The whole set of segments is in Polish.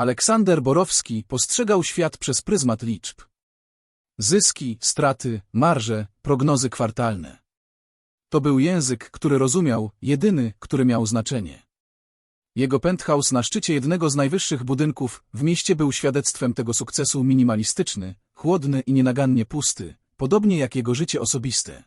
Aleksander Borowski postrzegał świat przez pryzmat liczb. Zyski, straty, marże, prognozy kwartalne. To był język, który rozumiał, jedyny, który miał znaczenie. Jego penthouse na szczycie jednego z najwyższych budynków w mieście był świadectwem tego sukcesu minimalistyczny, chłodny i nienagannie pusty, podobnie jak jego życie osobiste.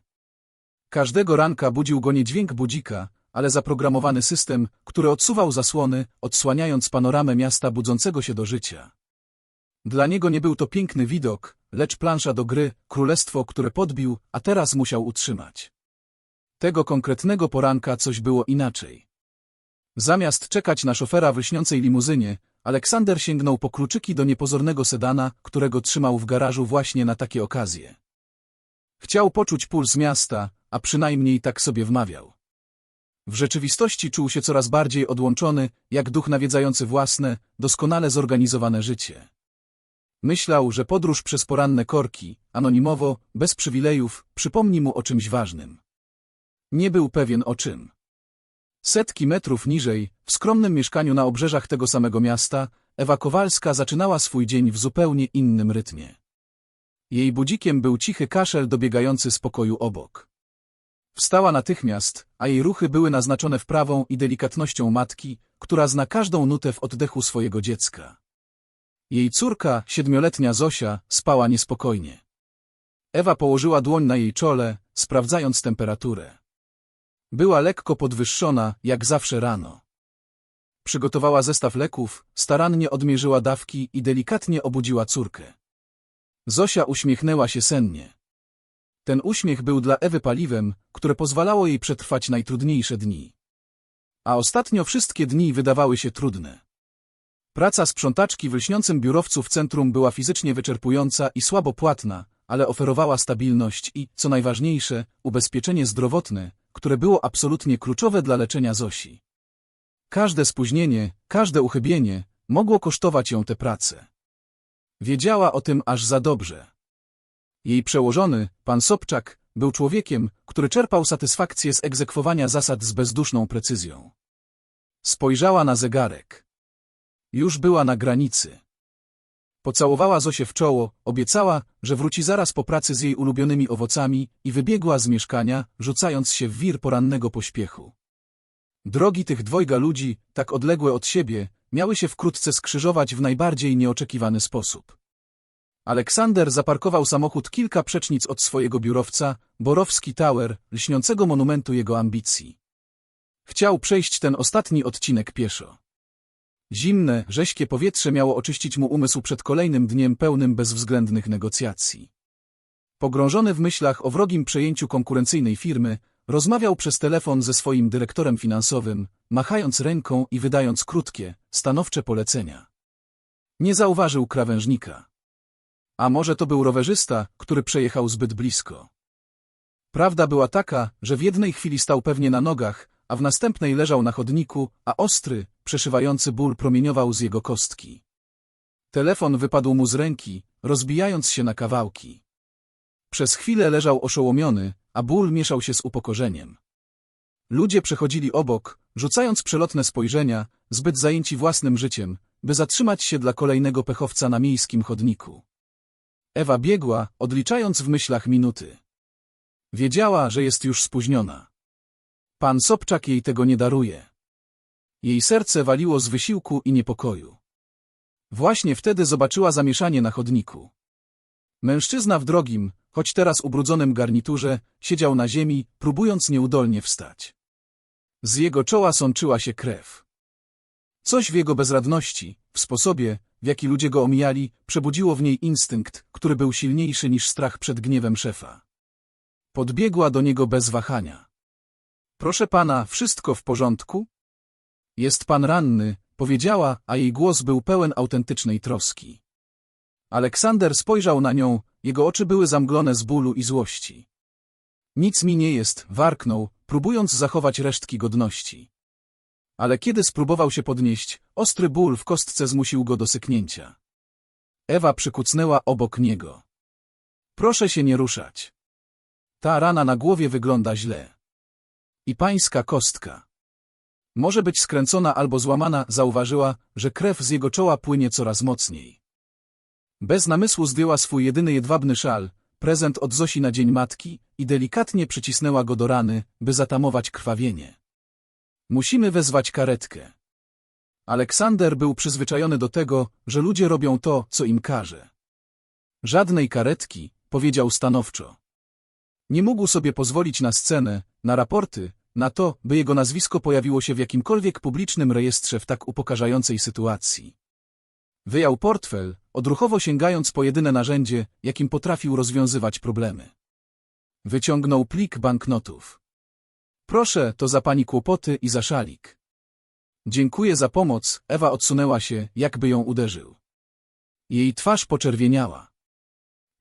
Każdego ranka budził go nie dźwięk budzika, ale zaprogramowany system, który odsuwał zasłony, odsłaniając panoramę miasta budzącego się do życia. Dla niego nie był to piękny widok, lecz plansza do gry, królestwo, które podbił, a teraz musiał utrzymać. Tego konkretnego poranka coś było inaczej. Zamiast czekać na szofera w lśniącej limuzynie, Aleksander sięgnął po kluczyki do niepozornego sedana, którego trzymał w garażu właśnie na takie okazje. Chciał poczuć puls miasta, a przynajmniej tak sobie wmawiał. W rzeczywistości czuł się coraz bardziej odłączony, jak duch nawiedzający własne, doskonale zorganizowane życie. Myślał, że podróż przez poranne korki, anonimowo, bez przywilejów, przypomni mu o czymś ważnym. Nie był pewien o czym. Setki metrów niżej, w skromnym mieszkaniu na obrzeżach tego samego miasta, Ewa Kowalska zaczynała swój dzień w zupełnie innym rytmie. Jej budzikiem był cichy kaszel dobiegający z pokoju obok. Wstała natychmiast, a jej ruchy były naznaczone wprawą i delikatnością matki, która zna każdą nutę w oddechu swojego dziecka. Jej córka, siedmioletnia Zosia, spała niespokojnie. Ewa położyła dłoń na jej czole, sprawdzając temperaturę. Była lekko podwyższona, jak zawsze rano. Przygotowała zestaw leków, starannie odmierzyła dawki i delikatnie obudziła córkę. Zosia uśmiechnęła się sennie. Ten uśmiech był dla Ewy paliwem, które pozwalało jej przetrwać najtrudniejsze dni. A ostatnio wszystkie dni wydawały się trudne. Praca sprzątaczki w lśniącym biurowcu w centrum była fizycznie wyczerpująca i słabo płatna, ale oferowała stabilność i, co najważniejsze, ubezpieczenie zdrowotne, które było absolutnie kluczowe dla leczenia Zosi. Każde spóźnienie, każde uchybienie mogło kosztować ją tę pracę. Wiedziała o tym aż za dobrze. Jej przełożony, pan Sobczak, był człowiekiem, który czerpał satysfakcję z egzekwowania zasad z bezduszną precyzją. Spojrzała na zegarek. Już była na granicy. Pocałowała Zosię w czoło, obiecała, że wróci zaraz po pracy z jej ulubionymi owocami i wybiegła z mieszkania, rzucając się w wir porannego pośpiechu. Drogi tych dwojga ludzi, tak odległe od siebie, miały się wkrótce skrzyżować w najbardziej nieoczekiwany sposób. Aleksander zaparkował samochód kilka przecznic od swojego biurowca, Borowski Tower, lśniącego monumentu jego ambicji. Chciał przejść ten ostatni odcinek pieszo. Zimne, rześkie powietrze miało oczyścić mu umysł przed kolejnym dniem pełnym bezwzględnych negocjacji. Pogrążony w myślach o wrogim przejęciu konkurencyjnej firmy, rozmawiał przez telefon ze swoim dyrektorem finansowym, machając ręką i wydając krótkie, stanowcze polecenia. Nie zauważył krawężnika. A może to był rowerzysta, który przejechał zbyt blisko. Prawda była taka, że w jednej chwili stał pewnie na nogach, a w następnej leżał na chodniku, a ostry, przeszywający ból promieniował z jego kostki. Telefon wypadł mu z ręki, rozbijając się na kawałki. Przez chwilę leżał oszołomiony, a ból mieszał się z upokorzeniem. Ludzie przechodzili obok, rzucając przelotne spojrzenia, zbyt zajęci własnym życiem, by zatrzymać się dla kolejnego pechowca na miejskim chodniku. Ewa biegła, odliczając w myślach minuty. Wiedziała, że jest już spóźniona. Pan Sobczak jej tego nie daruje. Jej serce waliło z wysiłku i niepokoju. Właśnie wtedy zobaczyła zamieszanie na chodniku. Mężczyzna w drogim, choć teraz ubrudzonym garniturze, siedział na ziemi, próbując nieudolnie wstać. Z jego czoła sączyła się krew. Coś w jego bezradności, w sposobie, w jaki ludzie go omijali, przebudziło w niej instynkt, który był silniejszy niż strach przed gniewem szefa. Podbiegła do niego bez wahania. Proszę pana, wszystko w porządku? Jest pan ranny, powiedziała, a jej głos był pełen autentycznej troski. Aleksander spojrzał na nią, jego oczy były zamglone z bólu i złości. Nic mi nie jest, warknął, próbując zachować resztki godności. Ale kiedy spróbował się podnieść, ostry ból w kostce zmusił go do syknięcia. Ewa przykucnęła obok niego. Proszę się nie ruszać. Ta rana na głowie wygląda źle. I pańska kostka. Może być skręcona albo złamana, zauważyła, że krew z jego czoła płynie coraz mocniej. Bez namysłu zdjęła swój jedyny jedwabny szal, prezent od Zosi na Dzień Matki, i delikatnie przycisnęła go do rany, by zatamować krwawienie. Musimy wezwać karetkę. Aleksander był przyzwyczajony do tego, że ludzie robią to, co im każe. Żadnej karetki, powiedział stanowczo. Nie mógł sobie pozwolić na scenę, na raporty, na to, by jego nazwisko pojawiło się w jakimkolwiek publicznym rejestrze w tak upokarzającej sytuacji. Wyjął portfel, odruchowo sięgając po jedyne narzędzie, jakim potrafił rozwiązywać problemy. Wyciągnął plik banknotów. Proszę, to za pani kłopoty i za szalik. Dziękuję za pomoc, Ewa odsunęła się, jakby ją uderzył. Jej twarz poczerwieniała.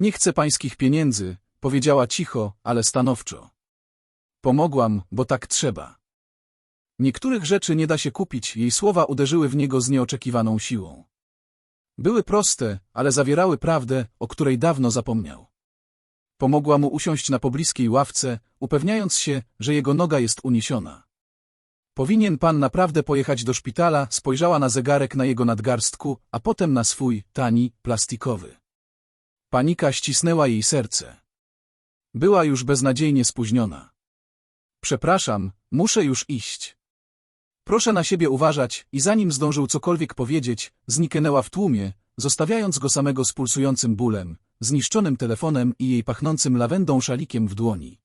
Nie chcę pańskich pieniędzy, powiedziała cicho, ale stanowczo. Pomogłam, bo tak trzeba. Niektórych rzeczy nie da się kupić, jej słowa uderzyły w niego z nieoczekiwaną siłą. Były proste, ale zawierały prawdę, o której dawno zapomniał. Pomogła mu usiąść na pobliskiej ławce, upewniając się, że jego noga jest uniesiona. Powinien pan naprawdę pojechać do szpitala, spojrzała na zegarek na jego nadgarstku, a potem na swój, tani, plastikowy. Panika ścisnęła jej serce. Była już beznadziejnie spóźniona. Przepraszam, muszę już iść. Proszę na siebie uważać i zanim zdążył cokolwiek powiedzieć, zniknęła w tłumie, zostawiając go samego z pulsującym bólem, zniszczonym telefonem i jej pachnącym lawendą szalikiem w dłoni.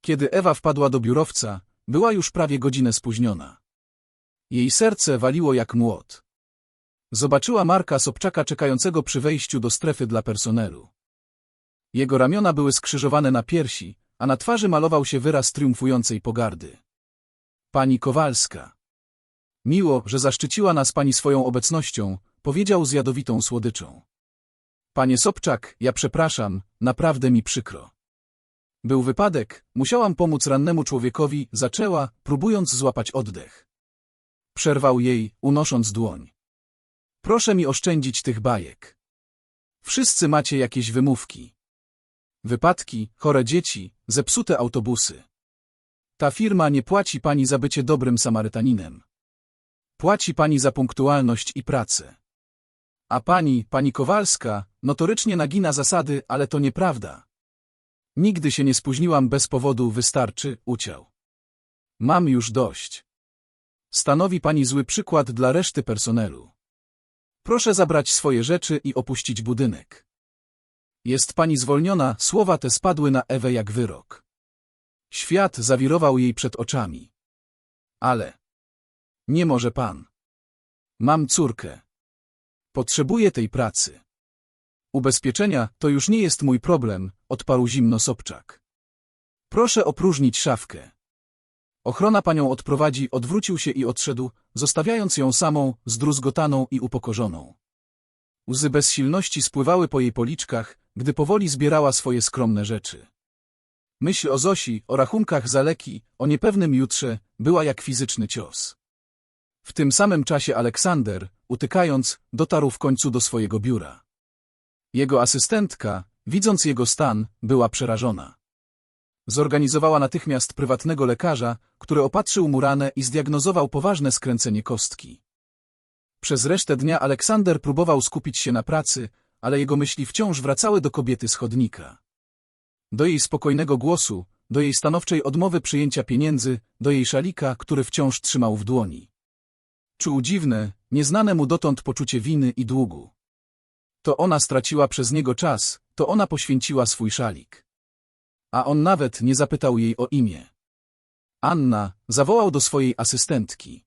Kiedy Ewa wpadła do biurowca, była już prawie godzinę spóźniona. Jej serce waliło jak młot. Zobaczyła Marka Sobczaka czekającego przy wejściu do strefy dla personelu. Jego ramiona były skrzyżowane na piersi, a na twarzy malował się wyraz triumfującej pogardy. Pani Kowalska. Miło, że zaszczyciła nas pani swoją obecnością, powiedział z jadowitą słodyczą. Panie Sobczak, ja przepraszam, naprawdę mi przykro. Był wypadek, musiałam pomóc rannemu człowiekowi, zaczęła, próbując złapać oddech. Przerwał jej, unosząc dłoń. Proszę mi oszczędzić tych bajek. Wszyscy macie jakieś wymówki. Wypadki, chore dzieci, zepsute autobusy. Ta firma nie płaci pani za bycie dobrym Samarytaninem. Płaci pani za punktualność i pracę. A pani, pani Kowalska, notorycznie nagina zasady, ale to nieprawda. Nigdy się nie spóźniłam bez powodu, wystarczy, uciał. Mam już dość. Stanowi pani zły przykład dla reszty personelu. Proszę zabrać swoje rzeczy i opuścić budynek. Jest pani zwolniona, słowa te spadły na Ewę jak wyrok. Świat zawirował jej przed oczami. Ale. Nie może pan. Mam córkę. Potrzebuję tej pracy. Ubezpieczenia to już nie jest mój problem, odparł zimno Sobczak. Proszę opróżnić szafkę. Ochrona panią odprowadzi, odwrócił się i odszedł, zostawiając ją samą, zdruzgotaną i upokorzoną. Łzy bezsilności spływały po jej policzkach, gdy powoli zbierała swoje skromne rzeczy. Myśl o Zosi, o rachunkach za leki, o niepewnym jutrze, była jak fizyczny cios. W tym samym czasie Aleksander, utykając, dotarł w końcu do swojego biura. Jego asystentka, widząc jego stan, była przerażona. Zorganizowała natychmiast prywatnego lekarza, który opatrzył mu ranę i zdiagnozował poważne skręcenie kostki. Przez resztę dnia Aleksander próbował skupić się na pracy, ale jego myśli wciąż wracały do kobiety z chodnika. Do jej spokojnego głosu, do jej stanowczej odmowy przyjęcia pieniędzy, do jej szalika, który wciąż trzymał w dłoni. Czuł dziwne, nieznane mu dotąd poczucie winy i długu. To ona straciła przez niego czas, to ona poświęciła swój szalik. A on nawet nie zapytał jej o imię. Anna zawołał do swojej asystentki.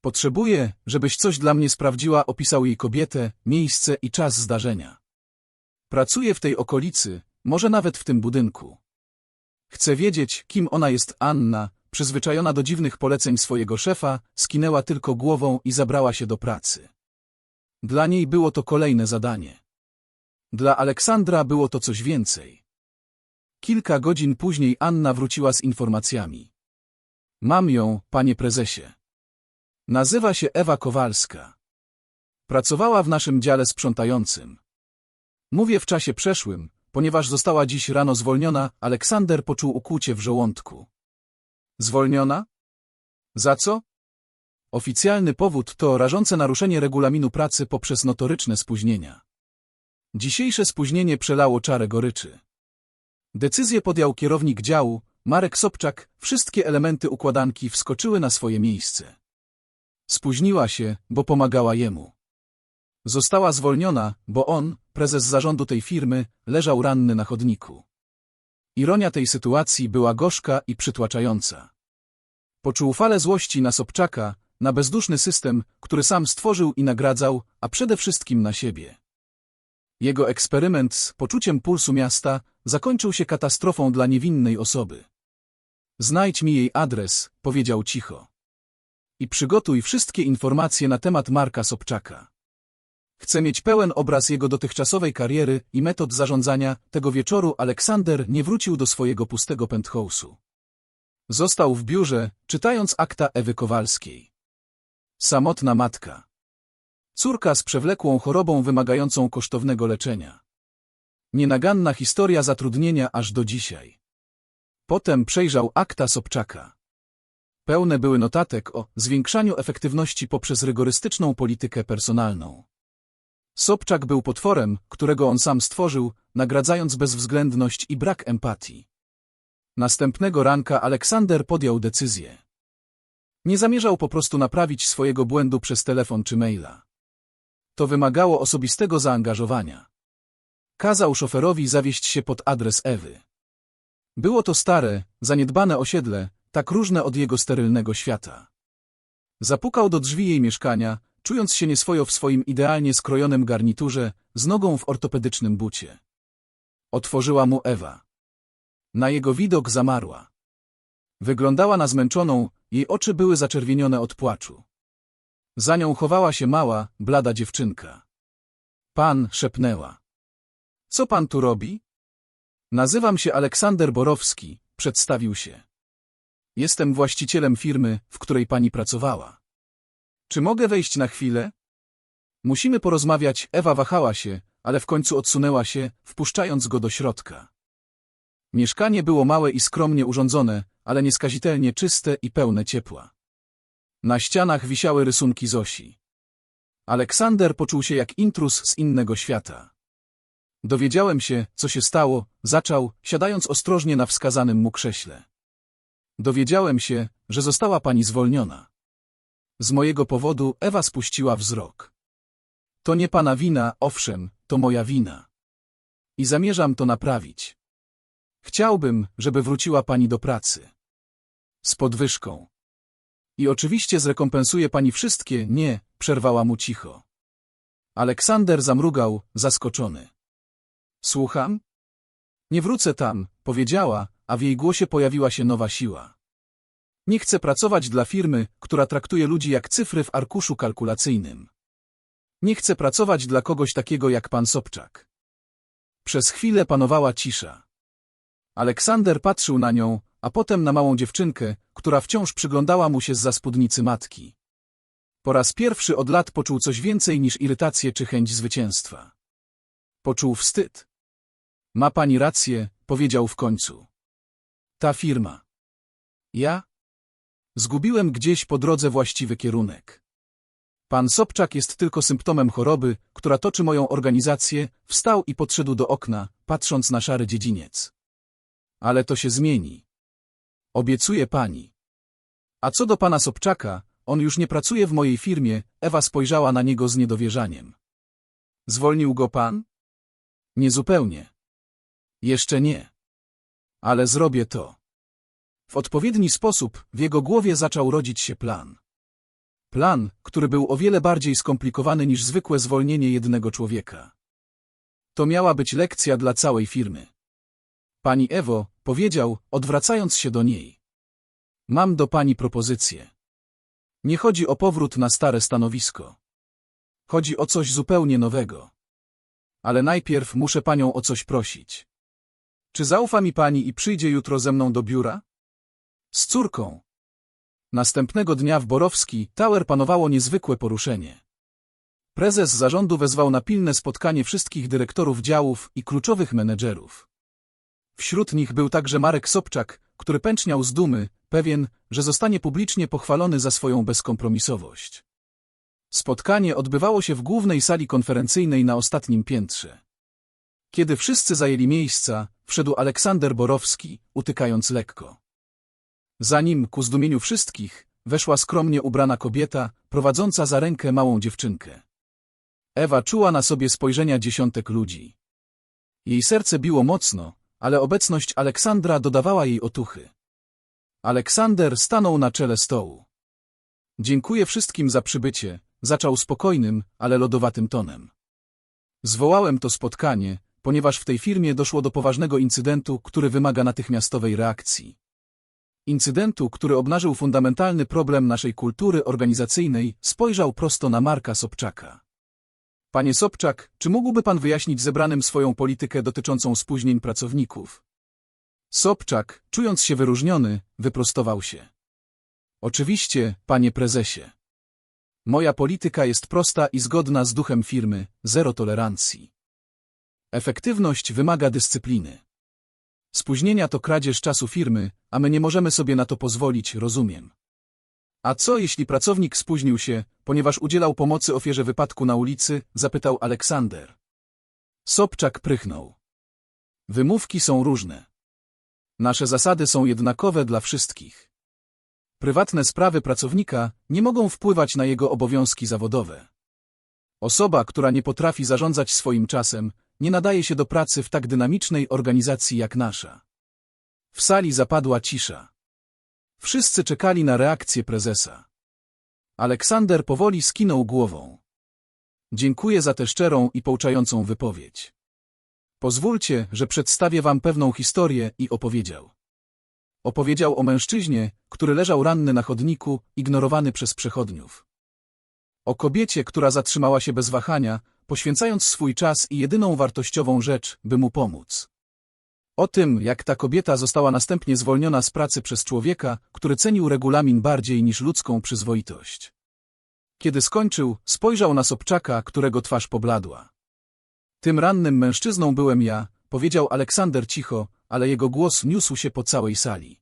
Potrzebuję, żebyś coś dla mnie sprawdziła, opisał jej kobietę, miejsce i czas zdarzenia. Pracuję w tej okolicy, może nawet w tym budynku. Chcę wiedzieć, kim ona jest Anna, przyzwyczajona do dziwnych poleceń swojego szefa, skinęła tylko głową i zabrała się do pracy. Dla niej było to kolejne zadanie. Dla Aleksandra było to coś więcej. Kilka godzin później Anna wróciła z informacjami. Mam ją, panie prezesie. Nazywa się Ewa Kowalska. Pracowała w naszym dziale sprzątającym. Mówię w czasie przeszłym, ponieważ została dziś rano zwolniona, Aleksander poczuł ukłucie w żołądku. Zwolniona? Za co? Oficjalny powód to rażące naruszenie regulaminu pracy poprzez notoryczne spóźnienia. Dzisiejsze spóźnienie przelało czarę goryczy. Decyzję podjął kierownik działu, Marek Sobczak, wszystkie elementy układanki wskoczyły na swoje miejsce. Spóźniła się, bo pomagała jemu. Została zwolniona, bo on, prezes zarządu tej firmy, leżał ranny na chodniku. Ironia tej sytuacji była gorzka i przytłaczająca. Poczuł falę złości na Sobczaka, na bezduszny system, który sam stworzył i nagradzał, a przede wszystkim na siebie. Jego eksperyment z poczuciem pulsu miasta zakończył się katastrofą dla niewinnej osoby. Znajdź mi jej adres, powiedział cicho. I przygotuj wszystkie informacje na temat Marka Sobczaka. Chcę mieć pełen obraz jego dotychczasowej kariery i metod zarządzania. Tego wieczoru Aleksander nie wrócił do swojego pustego penthouse'u. Został w biurze, czytając akta Ewy Kowalskiej. Samotna matka. Córka z przewlekłą chorobą wymagającą kosztownego leczenia. Nienaganna historia zatrudnienia aż do dzisiaj. Potem przejrzał akta Sobczaka. Pełne były notatek o zwiększaniu efektywności poprzez rygorystyczną politykę personalną. Sobczak był potworem, którego on sam stworzył, nagradzając bezwzględność i brak empatii. Następnego ranka Aleksander podjął decyzję. Nie zamierzał po prostu naprawić swojego błędu przez telefon czy maila. To wymagało osobistego zaangażowania. Kazał szoferowi zawieźć się pod adres Ewy. Było to stare, zaniedbane osiedle, tak różne od jego sterylnego świata. Zapukał do drzwi jej mieszkania, czując się nieswojo w swoim idealnie skrojonym garniturze, z nogą w ortopedycznym bucie. Otworzyła mu Ewa. Na jego widok zamarła. Wyglądała na zmęczoną, jej oczy były zaczerwienione od płaczu. Za nią chowała się mała, blada dziewczynka. Pan szepnęła. Co pan tu robi? Nazywam się Aleksander Borowski, przedstawił się. Jestem właścicielem firmy, w której pani pracowała. Czy mogę wejść na chwilę? Musimy porozmawiać, Ewa wahała się, ale w końcu odsunęła się, wpuszczając go do środka. Mieszkanie było małe i skromnie urządzone, ale nieskazitelnie czyste i pełne ciepła. Na ścianach wisiały rysunki Zosi. Aleksander poczuł się jak intrus z innego świata. Dowiedziałem się, co się stało, zaczął, siadając ostrożnie na wskazanym mu krześle. Dowiedziałem się, że została pani zwolniona. Z mojego powodu Ewa spuściła wzrok. To nie pana wina, owszem, to moja wina. I zamierzam to naprawić. Chciałbym, żeby wróciła pani do pracy. Z podwyżką. I oczywiście zrekompensuje pani wszystkie, nie, przerwała mu cicho. Aleksander zamrugał, zaskoczony. Słucham? Nie wrócę tam, powiedziała, a w jej głosie pojawiła się nowa siła. Nie chcę pracować dla firmy, która traktuje ludzi jak cyfry w arkuszu kalkulacyjnym. Nie chcę pracować dla kogoś takiego jak pan Sobczak. Przez chwilę panowała cisza. Aleksander patrzył na nią, a potem na małą dziewczynkę, która wciąż przyglądała mu się z spódnicy matki. Po raz pierwszy od lat poczuł coś więcej niż irytację czy chęć zwycięstwa. Poczuł wstyd. Ma pani rację, powiedział w końcu. Ta firma. Ja? Zgubiłem gdzieś po drodze właściwy kierunek. Pan Sobczak jest tylko symptomem choroby, która toczy moją organizację, wstał i podszedł do okna, patrząc na szary dziedziniec. Ale to się zmieni. Obiecuję pani. A co do pana Sobczaka, on już nie pracuje w mojej firmie, Ewa spojrzała na niego z niedowierzaniem. Zwolnił go pan? Niezupełnie. Jeszcze nie. Ale zrobię to. W odpowiedni sposób w jego głowie zaczął rodzić się plan. Plan, który był o wiele bardziej skomplikowany niż zwykłe zwolnienie jednego człowieka. To miała być lekcja dla całej firmy. Pani Ewo, powiedział, odwracając się do niej. Mam do pani propozycję. Nie chodzi o powrót na stare stanowisko. Chodzi o coś zupełnie nowego. Ale najpierw muszę panią o coś prosić. Czy zaufa mi pani i przyjdzie jutro ze mną do biura? Z córką. Następnego dnia w Borowski Tower panowało niezwykłe poruszenie. Prezes zarządu wezwał na pilne spotkanie wszystkich dyrektorów działów i kluczowych menedżerów. Wśród nich był także Marek Sobczak, który pęczniał z dumy, pewien, że zostanie publicznie pochwalony za swoją bezkompromisowość. Spotkanie odbywało się w głównej sali konferencyjnej na ostatnim piętrze. Kiedy wszyscy zajęli miejsca, wszedł Aleksander Borowski, utykając lekko. Za nim, ku zdumieniu wszystkich, weszła skromnie ubrana kobieta, prowadząca za rękę małą dziewczynkę. Ewa czuła na sobie spojrzenia dziesiątek ludzi. Jej serce biło mocno, ale obecność Aleksandra dodawała jej otuchy. Aleksander stanął na czele stołu. Dziękuję wszystkim za przybycie, zaczął spokojnym, ale lodowatym tonem. Zwołałem to spotkanie, ponieważ w tej firmie doszło do poważnego incydentu, który wymaga natychmiastowej reakcji. Incydentu, który obnażył fundamentalny problem naszej kultury organizacyjnej, spojrzał prosto na Marka Sobczaka. Panie Sobczak, czy mógłby pan wyjaśnić zebranym swoją politykę dotyczącą spóźnień pracowników? Sobczak, czując się wyróżniony, wyprostował się. Oczywiście, panie prezesie. Moja polityka jest prosta i zgodna z duchem firmy, zero tolerancji. Efektywność wymaga dyscypliny. Spóźnienia to kradzież czasu firmy, a my nie możemy sobie na to pozwolić, rozumiem. A co jeśli pracownik spóźnił się, ponieważ udzielał pomocy ofierze wypadku na ulicy? zapytał Aleksander. Sobczak prychnął. Wymówki są różne. Nasze zasady są jednakowe dla wszystkich. Prywatne sprawy pracownika nie mogą wpływać na jego obowiązki zawodowe. Osoba, która nie potrafi zarządzać swoim czasem, nie nadaje się do pracy w tak dynamicznej organizacji jak nasza. W sali zapadła cisza. Wszyscy czekali na reakcję prezesa. Aleksander powoli skinął głową. Dziękuję za tę szczerą i pouczającą wypowiedź. Pozwólcie, że przedstawię wam pewną historię i opowiedział. Opowiedział o mężczyźnie, który leżał ranny na chodniku, ignorowany przez przechodniów. O kobiecie, która zatrzymała się bez wahania, poświęcając swój czas i jedyną wartościową rzecz, by mu pomóc. O tym, jak ta kobieta została następnie zwolniona z pracy przez człowieka, który cenił regulamin bardziej niż ludzką przyzwoitość. Kiedy skończył, spojrzał na Sobczaka, którego twarz pobladła. Tym rannym mężczyzną byłem ja, powiedział Aleksander cicho, ale jego głos niósł się po całej sali.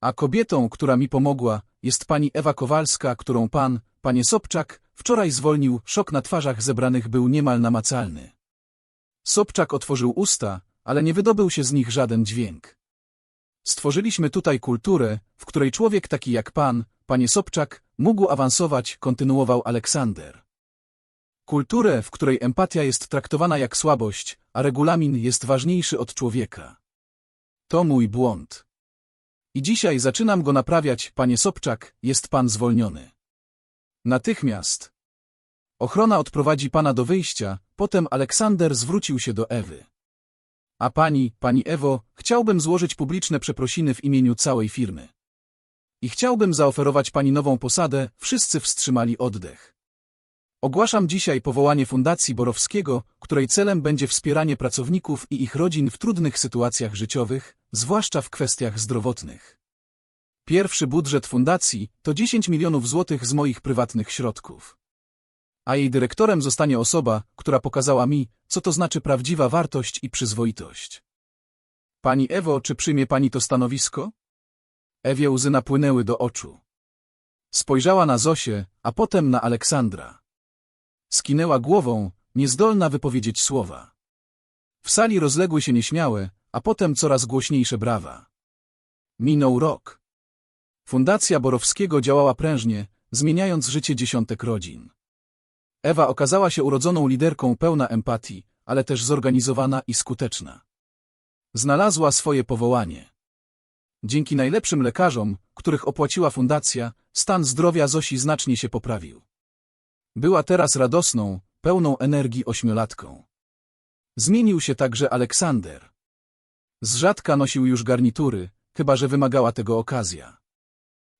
A kobietą, która mi pomogła, jest pani Ewa Kowalska, którą pan, panie Sobczak, wczoraj zwolnił, szok na twarzach zebranych był niemal namacalny. Sobczak otworzył usta, ale nie wydobył się z nich żaden dźwięk. Stworzyliśmy tutaj kulturę, w której człowiek taki jak pan, panie Sobczak, mógł awansować, kontynuował Aleksander. Kulturę, w której empatia jest traktowana jak słabość, a regulamin jest ważniejszy od człowieka. To mój błąd. I dzisiaj zaczynam go naprawiać, panie Sobczak, jest pan zwolniony. Natychmiast. Ochrona odprowadzi pana do wyjścia, potem Aleksander zwrócił się do Ewy. A pani, pani Ewo, chciałbym złożyć publiczne przeprosiny w imieniu całej firmy. I chciałbym zaoferować pani nową posadę, wszyscy wstrzymali oddech. Ogłaszam dzisiaj powołanie Fundacji Borowskiego, której celem będzie wspieranie pracowników i ich rodzin w trudnych sytuacjach życiowych, zwłaszcza w kwestiach zdrowotnych. Pierwszy budżet fundacji to 10 milionów złotych z moich prywatnych środków. A jej dyrektorem zostanie osoba, która pokazała mi, co to znaczy prawdziwa wartość i przyzwoitość. Pani Ewo, czy przyjmie pani to stanowisko? Ewie łzy napłynęły do oczu. Spojrzała na Zosię, a potem na Aleksandra. Skinęła głową, niezdolna wypowiedzieć słowa. W sali rozległy się nieśmiałe, a potem coraz głośniejsze brawa. Minął rok. Fundacja Borowskiego działała prężnie, zmieniając życie dziesiątek rodzin. Ewa okazała się urodzoną liderką pełna empatii, ale też zorganizowana i skuteczna. Znalazła swoje powołanie. Dzięki najlepszym lekarzom, których opłaciła fundacja, stan zdrowia Zosi znacznie się poprawił. Była teraz radosną, pełną energii ośmiolatką. Zmienił się także Aleksander. Z rzadka nosił już garnitury, chyba że wymagała tego okazja.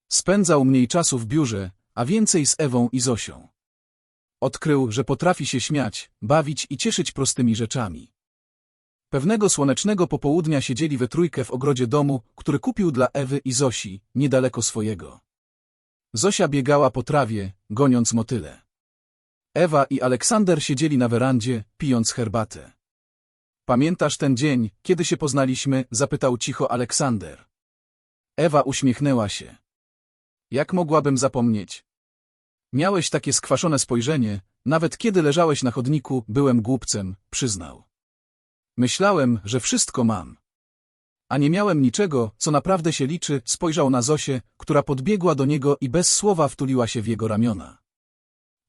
Spędzał mniej czasu w biurze, a więcej z Ewą i Zosią. Odkrył, że potrafi się śmiać, bawić i cieszyć prostymi rzeczami. Pewnego słonecznego popołudnia siedzieli we trójkę w ogrodzie domu, który kupił dla Ewy i Zosi, niedaleko swojego. Zosia biegała po trawie, goniąc motyle. Ewa i Aleksander siedzieli na werandzie, pijąc herbatę. Pamiętasz ten dzień, kiedy się poznaliśmy? zapytał cicho Aleksander. Ewa uśmiechnęła się. Jak mogłabym zapomnieć? Miałeś takie skwaszone spojrzenie, nawet kiedy leżałeś na chodniku, byłem głupcem, przyznał. Myślałem, że wszystko mam. A nie miałem niczego, co naprawdę się liczy, spojrzał na Zosię, która podbiegła do niego i bez słowa wtuliła się w jego ramiona.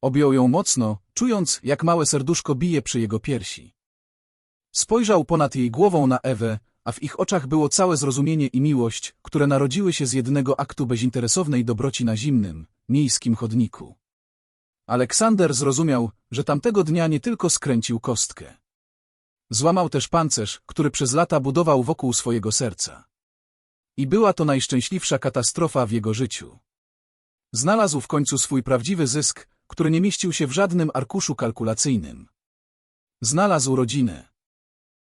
Objął ją mocno, czując, jak małe serduszko bije przy jego piersi. Spojrzał ponad jej głową na Ewę, a w ich oczach było całe zrozumienie i miłość, które narodziły się z jednego aktu bezinteresownej dobroci na zimnym, miejskim chodniku. Aleksander zrozumiał, że tamtego dnia nie tylko skręcił kostkę. Złamał też pancerz, który przez lata budował wokół swojego serca. I była to najszczęśliwsza katastrofa w jego życiu. Znalazł w końcu swój prawdziwy zysk, który nie mieścił się w żadnym arkuszu kalkulacyjnym. Znalazł rodzinę.